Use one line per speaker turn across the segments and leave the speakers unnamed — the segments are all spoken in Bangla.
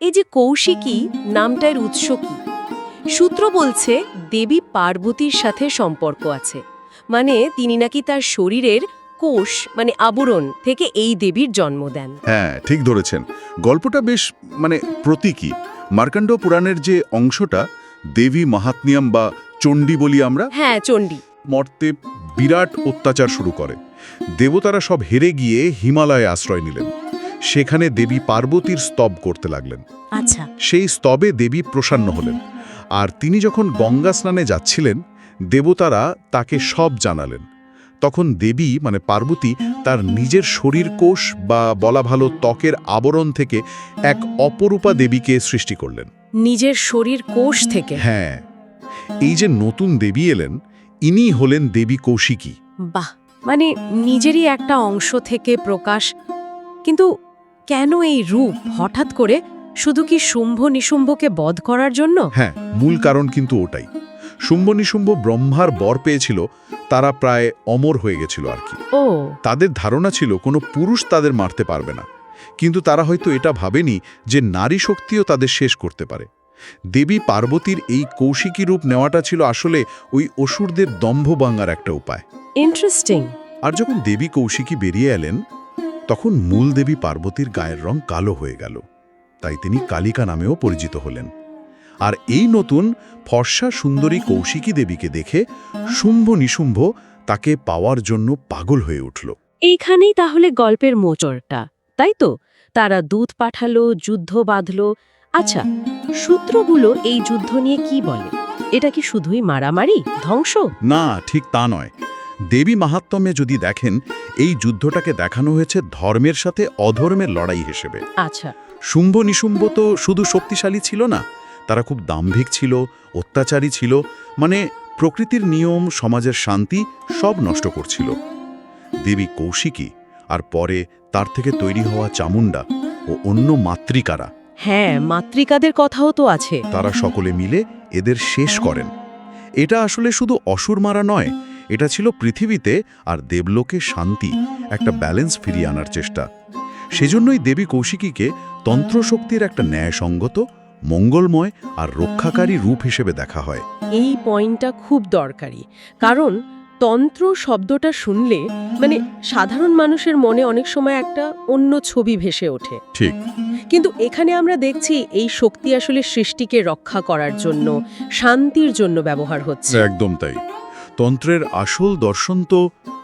এই যে কৌশিকী নামটার উৎস কি? সূত্র বলছে দেবী পার্বতীর সাথে সম্পর্ক আছে। মানে তিনি নাকি তার শরীরের কোষ মানে আবরণ থেকে এই দেবীর জন্ম দেন।
হ্যাঁ ঠিক ধরেছেন। গল্পটা বেশ মানে প্রতীকী। মার্কাণ্ড পুরাণের যে অংশটা দেবী মাহাত্মিয়াম বা চণ্ডী বলি আমরা
হ্যাঁ চণ্ডী।
মর্তে বিরাট অত্যাচার শুরু করে। দেবতারা সব হেরে গিয়ে হিমালয়ে আশ্রয় নিলেন। সেখানে দেবী পার্বতীর স্তব করতে লাগলেন।
আচ্ছা।
সেই স্তবে দেবী প্রসন্ন হলেন। আর তিনি যখন গঙ্গা স্নানে যাচ্ছিলেন দেবতারা তাকে সব জানালেন। তখন দেবী মানে পার্বতী তার নিজের শরীর কোষ বা বলা ভালো ত্বকের আবরণ থেকে এক অপরূপা দেবীকে সৃষ্টি করলেন।
নিজের শরীর কোষ থেকে?
হ্যাঁ। এই যে নতুন দেবী এলেন ইনি হলেন দেবী কৌশিকী।
বাহ! মানে নিজেরই একটা অংশ থেকে প্রকাশ। কিন্তু কেন এই রূপ হঠাৎ করে শুধু কি শুম্ভ নিশুম্ভকে বধ করার জন্য?
হ্যাঁ মূল কারণ কিন্তু ওটাই। শুম্ভ নিশুম্ভ ব্রহ্মার বর পেয়েছিল তারা প্রায় অমর হয়ে গেছিল আর কি।
ও।
তাদের ধারণা ছিল কোনো পুরুষ তাদের মারতে পারবে না। কিন্তু তারা হয়তো এটা ভাবেনি যে নারী শক্তিও তাদের শেষ করতে পারে। দেবী পার্বতীর এই কৌশিকী রূপ নেওয়াটা ছিল আসলে ওই অসুরদের দম্ভ ভাঙার একটা উপায়।
ইন্টারেস্টিং
আর যখন দেবী কৌশিকী বেরিয়ে এলেন তখন মূল দেবী পার্বতীর গায়ের রং কালো হয়ে গেল। তাই তিনি কালিকা নামেও পরিচিত হলেন। আর এই নতুন ফর্সা সুন্দরী কৌশিকী দেবীকে দেখে শুম্ভ নিশুম্ভ তাকে পাওয়ার জন্য পাগল হয়ে উঠল।
এইখানেই তাহলে গল্পের মোচরটা তাই তো? তারা দুধ পাঠালো যুদ্ধ বাঁধলো। আচ্ছা সূত্রগুলো এই যুদ্ধ নিয়ে কি বলে? এটা কি শুধুই মারামারি ধ্বংস?
না ঠিক তা নয়। দেবী মাহাত্ম্যে যদি দেখেন এই যুদ্ধটাকে দেখানো হয়েছে ধর্মের সাথে অধর্মের লড়াই হিসেবে।
আচ্ছা।
শুম্ভ নিশুম্ভ তো শুধু শক্তিশালী ছিল না তারা খুব দাম্ভিক ছিল অত্যাচারী ছিল মানে প্রকৃতির নিয়ম সমাজের শান্তি সব নষ্ট করছিল। দেবী কৌশিকী আর পরে তার থেকে তৈরি হওয়া চামুন্ডা ও অন্য মাতৃকারা।
হ্যাঁ মাতৃকাদের কথাও তো আছে।
তারা সকলে মিলে এদের শেষ করেন। এটা আসলে শুধু অসুর মারা নয় এটা ছিল পৃথিবীতে আর দেবলোকে শান্তি একটা ব্যালেন্স ফিরিয়ে আনার চেষ্টা। সেজন্যই দেবী কৌশিকীকে তন্ত্রশক্তির একটা ন্যায়সঙ্গত মঙ্গলময় আর রক্ষাকারী রূপ হিসেবে দেখা হয়।
এই পয়েন্টটা খুব দরকারি কারণ তন্ত্র শব্দটা শুনলে মানে সাধারণ মানুষের মনে অনেক সময় একটা অন্য ছবি ভেসে ওঠে।
ঠিক।
কিন্তু এখানে আমরা দেখছি এই শক্তি আসলে সৃষ্টিকে রক্ষা করার জন্য শান্তির জন্য ব্যবহার হচ্ছে।
একদম তাই। তন্ত্রের আসল দর্শন তো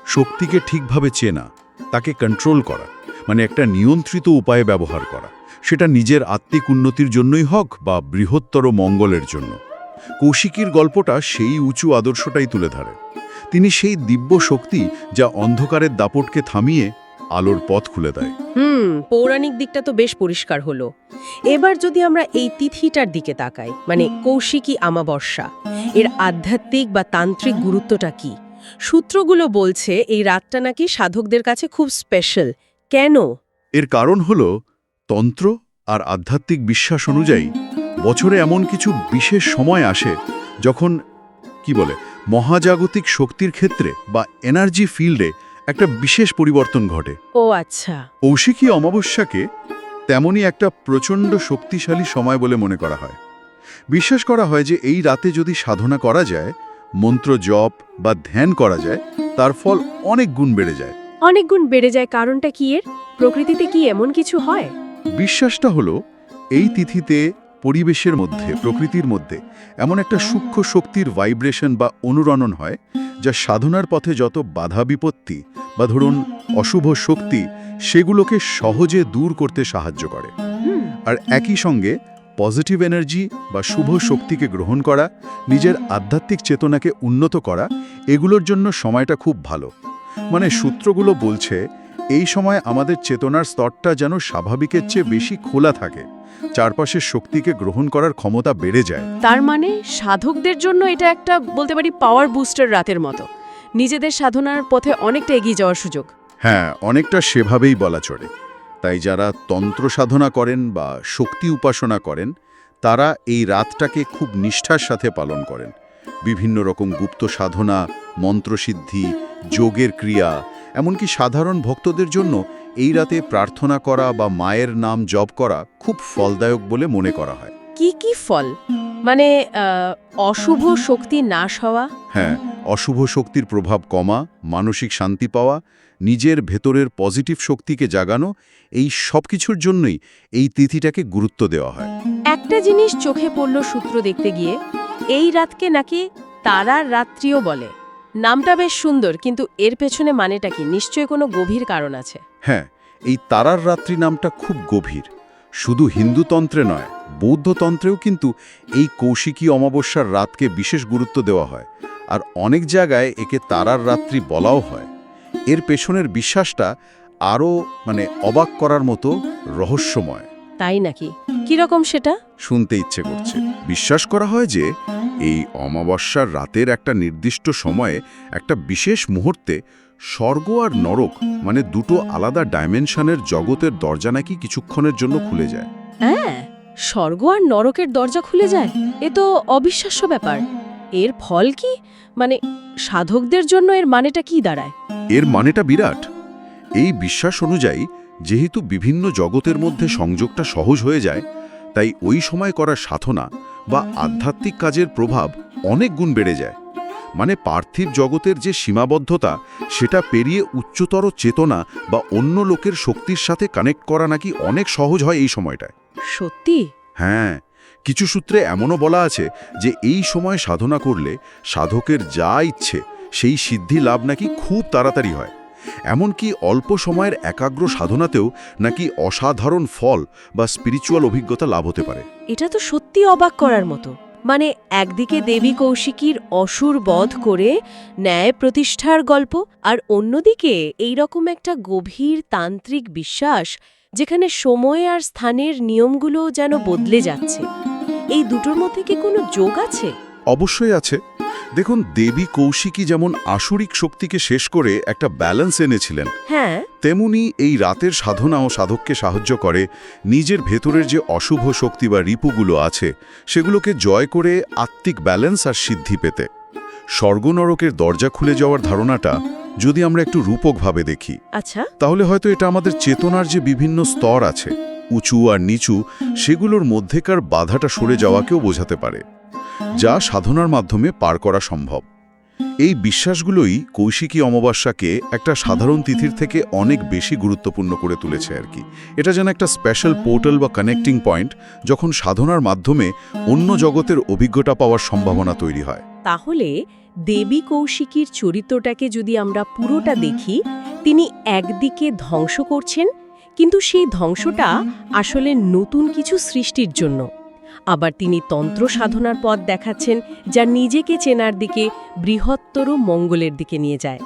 শক্তিকে ঠিকভাবে চেনা, তাকে কন্ট্রোল করা মানে একটা নিয়ন্ত্রিত উপায়ে ব্যবহার করা। সেটা নিজের আত্মিক উন্নতির জন্যই হোক বা বৃহত্তর মঙ্গলের জন্য। কৌশিকীর গল্পটা সেই উঁচু আদর্শটাই তুলে ধরে। তিনি সেই দিব্য শক্তি যা অন্ধকারের দাপটকে থামিয়ে আলোর পথ খুলে দেয়।
হুম পৌরাণিক দিকটা তো বেশ পরিষ্কার হলো। এবার যদি আমরা এই তিথিটার দিকে তাকাই মানে কৌশিকী আমাবস্যা এর আধ্যাত্মিক বা তান্ত্রিক গুরুত্বটা কি? সূত্রগুলো বলছে এই রাতটা নাকি সাধকদের কাছে খুব স্পেশাল কেন?
এর কারণ হল তন্ত্র আর আধ্যাত্মিক বিশ্বাস অনুযায়ী বছরে এমন কিছু বিশেষ সময় আসে যখন কি বলে মহাজাগতিক শক্তির ক্ষেত্রে বা এনার্জি ফিল্ডে একটা বিশেষ পরিবর্তন ঘটে।
ও আচ্ছা।
কৌশিকী অমাবস্যাকে তেমনই একটা প্রচণ্ড শক্তিশালী সময় বলে মনে করা হয়। বিশ্বাস করা হয় যে এই রাতে যদি সাধনা করা যায় মন্ত্র জপ বা ধ্যান করা যায় তার ফল অনেক গুণ বেড়ে যায়।
অনেক গুণ বেড়ে যায় কারণটা কি এর? প্রকৃতিতে কি এমন কিছু হয়?
বিশ্বাসটা হলো এই তিথিতে পরিবেশের মধ্যে প্রকৃতির মধ্যে এমন একটা সূক্ষ্ম শক্তির ভাইব্রেশন বা অনুরণন হয় যা সাধনার পথে যত বাধা বিপত্তি বা ধরুন অশুভ শক্তি, সেগুলোকে সহজে দূর করতে সাহায্য করে। আর একই সঙ্গে পজিটিভ এনার্জি বা শুভ শক্তিকে গ্রহণ করা, নিজের আধ্যাত্মিক চেতনাকে উন্নত করা, এগুলোর জন্য সময়টা খুব ভালো। মানে সূত্রগুলো বলছে, এই সময় আমাদের চেতনার স্তরটা যেন স্বাভাবিকের চেয়ে বেশি খোলা থাকে। চারপাশের শক্তিকে গ্রহণ করার ক্ষমতা বেড়ে যায়।
তার মানে সাধকদের জন্য এটা একটা বলতে পারি পাওয়ার বুস্টার রাতের মতো। নিজেদের সাধনার পথে অনেকটা এগিয়ে যাওয়ার সুযোগ।
হ্যাঁ অনেকটা সেভাবেই বলা চলে। তাই যারা তন্ত্র সাধনা করেন বা শক্তি উপাসনা করেন তারা এই রাতটাকে খুব নিষ্ঠার সাথে পালন করেন। বিভিন্ন রকম গুপ্ত সাধনা মন্ত্রসিদ্ধি যোগের ক্রিয়া এমনকি সাধারণ ভক্তদের জন্য এই রাতে প্রার্থনা করা বা মায়ের নাম জপ করা খুব ফলদায়ক বলে মনে করা হয়।
কি কি ফল? মানে অশুভ শক্তি নাশ হওয়া?
হ্যাঁ অশুভ শক্তির প্রভাব কমা মানসিক শান্তি পাওয়া নিজের ভেতরের পজিটিভ শক্তিকে জাগানো এই সব কিছুর জন্যই এই তিথিটাকে গুরুত্ব দেওয়া হয়।
একটা জিনিস চোখে পড়ল সূত্র দেখতে গিয়ে এই রাতকে নাকি তারার রাত্রিও বলে। নামটা বেশ সুন্দর কিন্তু এর পেছনে মানেটা কি? নিশ্চয়ই কোনো গভীর কারণ আছে।
হ্যাঁ এই তারার রাত্রি নামটা খুব গভীর। শুধু হিন্দুতন্ত্রে নয় বৌদ্ধতন্ত্রেও কিন্তু এই কৌশিকী অমাবস্যার রাতকে বিশেষ গুরুত্ব দেওয়া হয় আর অনেক জায়গায় একে তারার রাত্রি বলাও হয়। এর পেছনের বিশ্বাসটা আরও মানে অবাক করার মতো রহস্যময়।
তাই নাকি? কীরকম সেটা?
শুনতে ইচ্ছে করছে। বিশ্বাস করা হয় যে এই অমাবস্যার রাতের একটা নির্দিষ্ট সময়ে একটা বিশেষ মুহূর্তে স্বর্গ আর নরক মানে দুটো আলাদা ডাইমেনশনের জগতের দরজা নাকি কিছুক্ষণের জন্য খুলে যায়।
হ্যাঁ স্বর্গ আর নরকের দরজা খুলে যায়? এ তো অবিশ্বাস্য ব্যাপার। এর ফল কি? মানে সাধকদের জন্য এর মানেটা কি দাঁড়ায়?
এর মানেটা বিরাট। এই বিশ্বাস অনুযায়ী যেহেতু বিভিন্ন জগতের মধ্যে সংযোগটা সহজ হয়ে যায় তাই ওই সময় করা সাধনা বা আধ্যাত্মিক কাজের প্রভাব অনেক গুণ বেড়ে যায়। মানে পার্থিব জগতের যে সীমাবদ্ধতা সেটা পেরিয়ে উচ্চতর চেতনা বা অন্য লোকের শক্তির সাথে কানেক্ট করা নাকি অনেক সহজ হয় এই সময়টায়।
সত্যি?
হ্যাঁ কিছু সূত্রে এমনও বলা আছে যে এই সময় সাধনা করলে সাধকের যা ইচ্ছে সেই সিদ্ধি লাভ নাকি খুব তাড়াতাড়ি হয়। এমনকি অল্প সময়ের একাগ্র সাধনাতেও নাকি অসাধারণ ফল বা স্পিরিচুয়াল অভিজ্ঞতা লাভ হতে পারে।
এটা তো সত্যি অবাক করার মতো। মানে একদিকে দেবী কৌশিকীর অসুর বধ করে ন্যায় প্রতিষ্ঠার গল্প আর অন্যদিকে এইরকম একটা গভীর তান্ত্রিক বিশ্বাস যেখানে সময় আর স্থানের নিয়মগুলো যেন বদলে যাচ্ছে। এই দুটোর মধ্যে কি কোনো যোগ আছে?
অবশ্যই আছে। দেখুন দেবী কৌশিকী যেমন আসরিক শক্তিকে শেষ করে একটা ব্যালেন্স এনেছিলেন
হ্যাঁ।
তেমনি এই রাতের সাধনা ও সাধককে সাহায্য করে নিজের ভেতরের যে অশুভ শক্তি বা রিপুগুলো আছে সেগুলোকে জয় করে আত্মিক ব্যালেন্স আর সিদ্ধি পেতে। স্বর্গনরকের দরজা খুলে যাওয়ার ধারণাটা যদি আমরা একটু রূপকভাবে দেখি
আচ্ছা।
তাহলে হয়তো এটা আমাদের চেতনার যে বিভিন্ন স্তর আছে উঁচু আর নিচু সেগুলোর মধ্যেকার বাধাটা সরে যাওয়াকেও বোঝাতে পারে। যা সাধনার মাধ্যমে পার করা সম্ভব। এই বিশ্বাসগুলোই কৌশিকী অমাবস্যাকে একটা সাধারণ তিথির থেকে অনেক বেশি গুরুত্বপূর্ণ করে তুলেছে আর কি। এটা যেন একটা স্পেশাল পোর্টাল বা কানেক্টিং পয়েন্ট যখন সাধনার মাধ্যমে অন্য জগতের অভিজ্ঞতা পাওয়ার সম্ভাবনা তৈরি হয়।
তাহলে দেবী কৌশিকীর চরিত্রটাকে যদি আমরা পুরোটা দেখি, তিনি একদিকে ধ্বংস করছেন, কিন্তু সেই ধ্বংসটা আসলে নতুন কিছু সৃষ্টির জন্য। আবার তিনি তন্ত্র সাধনার পথ দেখাচ্ছেন, যা নিজেকে চেনার দিকে বৃহত্তর মঙ্গলের দিকে নিয়ে যায়।